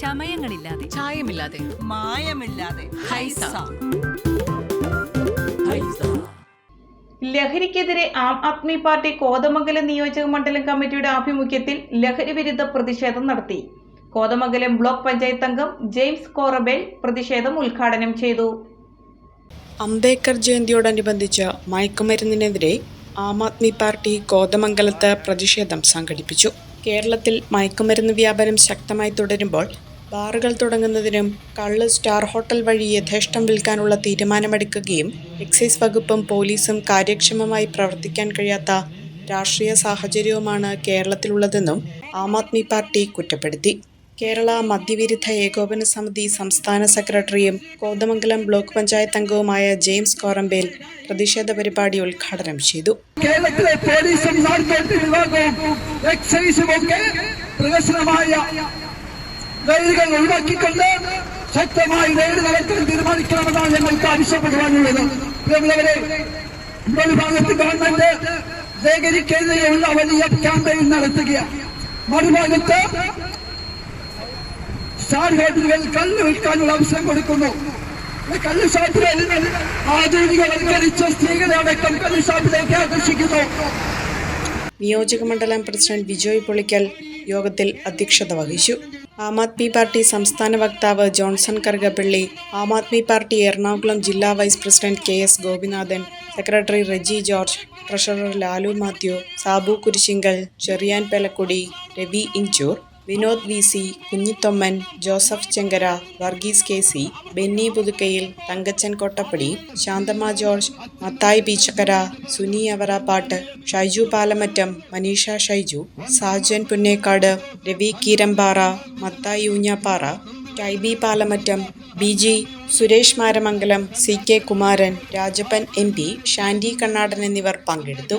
ചമയങ്ങളില്ലാതെ. ചായമില്ലാതെ. മായമില്ലാതെ. ഹൈസ. ലഹരിക്കെതിരെ ആം ആദ്മി പാർട്ടി കോതമംഗലം നിയോജക മണ്ഡലം കമ്മിറ്റിയുടെ ആഭിമുഖ്യത്തിൽ ലഹരി വിരുദ്ധ പ്രതിഷേധം നടത്തി. കോതമംഗലം ബ്ലോക്ക് പഞ്ചായത്ത് അംഗം ജെയിംസ് കോറബേൽ പ്രതിഷേധം ഉദ്ഘാടനം ചെയ്തു. അംബേദ്കർ ജയന്തിയോടനുബന്ധിച്ച് മയക്കുമരുന്നിനെതിരെ ആം ആദ്മി പാർട്ടി കോതമംഗലത്ത് പ്രതിഷേധം സംഘടിപ്പിച്ചു. കേരളത്തിൽ മയക്കുമരുന്ന് വ്യാപനം ശക്തമായി തുടരുമ്പോൾ ബാറുകൾ തുടങ്ങുന്നതിനും കള്ള് സ്റ്റാർ ഹോട്ടൽ വഴി യഥേഷ്ടം വിൽക്കാനുള്ള തീരുമാനമെടുക്കുകയും എക്സൈസ് വകുപ്പും പോലീസും കാര്യക്ഷമമായി പ്രവർത്തിക്കാൻ കഴിയാത്ത രാഷ്ട്രീയ സാഹചര്യവുമാണ് കേരളത്തിലുള്ളതെന്നും ആം ആദ്മി പാർട്ടി കുറ്റപ്പെടുത്തി. കേരള മദ്യവിരുദ്ധ ഏകോപന സമിതി സംസ്ഥാന സെക്രട്ടറിയും കോതമംഗലം ബ്ലോക്ക് പഞ്ചായത്ത് അംഗവുമായ ജെയിംസ് കോറമ്പേൽ പ്രതിഷേധ പരിപാടി ഉദ്ഘാടനം ചെയ്തു. കേരളത്തിലെ പോലീസും എക്സൈസും ഒക്കെ റെയ്ഡുകൾ ഒഴിവാക്കിക്കൊണ്ട് ശക്തമായി റെയ്ഡ് നടത്താൻ തീരുമാനിക്കണമെന്നാണ് ഞങ്ങൾക്ക് ആവശ്യപ്പെടുവാനുള്ളത് പ്രിയമുള്ളവരെ നമ്മുടെ ഭാഗത്ത് ഗവൺമെന്റ് ശേഖരിക്കെതിരെയുള്ള വലിയ ക്യാമ്പയിൻ നടത്തുകയാണ്. മറുഭാഗത്ത് സ്റ്റാർ ഹോട്ടലുകൾ കല്ല് വിൽക്കാനുള്ള അവസരം കൊടുക്കുന്നു. കല്ല് ഷാപ്പിലെ ആധുനികവൽക്കരിച്ച സ്ത്രീകളെ അടക്കം കല്ല് ഷാപ്പിലേക്ക് ആകർഷിക്കുന്നു. നിയോജക മണ്ഡലം പ്രസിഡന്റ് ബിജോയ് പൊളിക്കൽ യോഗത്തിൽ അധ്യക്ഷത വഹിച്ചു. ആം ആദ്മി പാർട്ടി സംസ്ഥാന വക്താവ് ജോൺസൺ കറുകപ്പള്ളി ആം ആദ്മി പാർട്ടി എറണാകുളം ജില്ലാ vice president K S Gopinathan secretary Reji George treasurer Lalu Mathew Sabu Kurisinkal Cheriyan Pelakkudi Ravi Inchoor. Vinod V. C. Kunjithomman Joseph Chenkara Varghese K. C. Benny Puthukkayil Thankachan Kottappady Shanthamma George Mathai Beechakkara Suni Avarappattu Shaiju Palamattam Manisha Shaiju Sajan Punnekkad Ravi Keerampara Mathai Oonjappara Tybi Palamattam B. G. Suresh Maramangalam C. K. Kumaran Rajappan M. P Shandy Kannadan എന്നിവർ പങ്കെടുത്തു.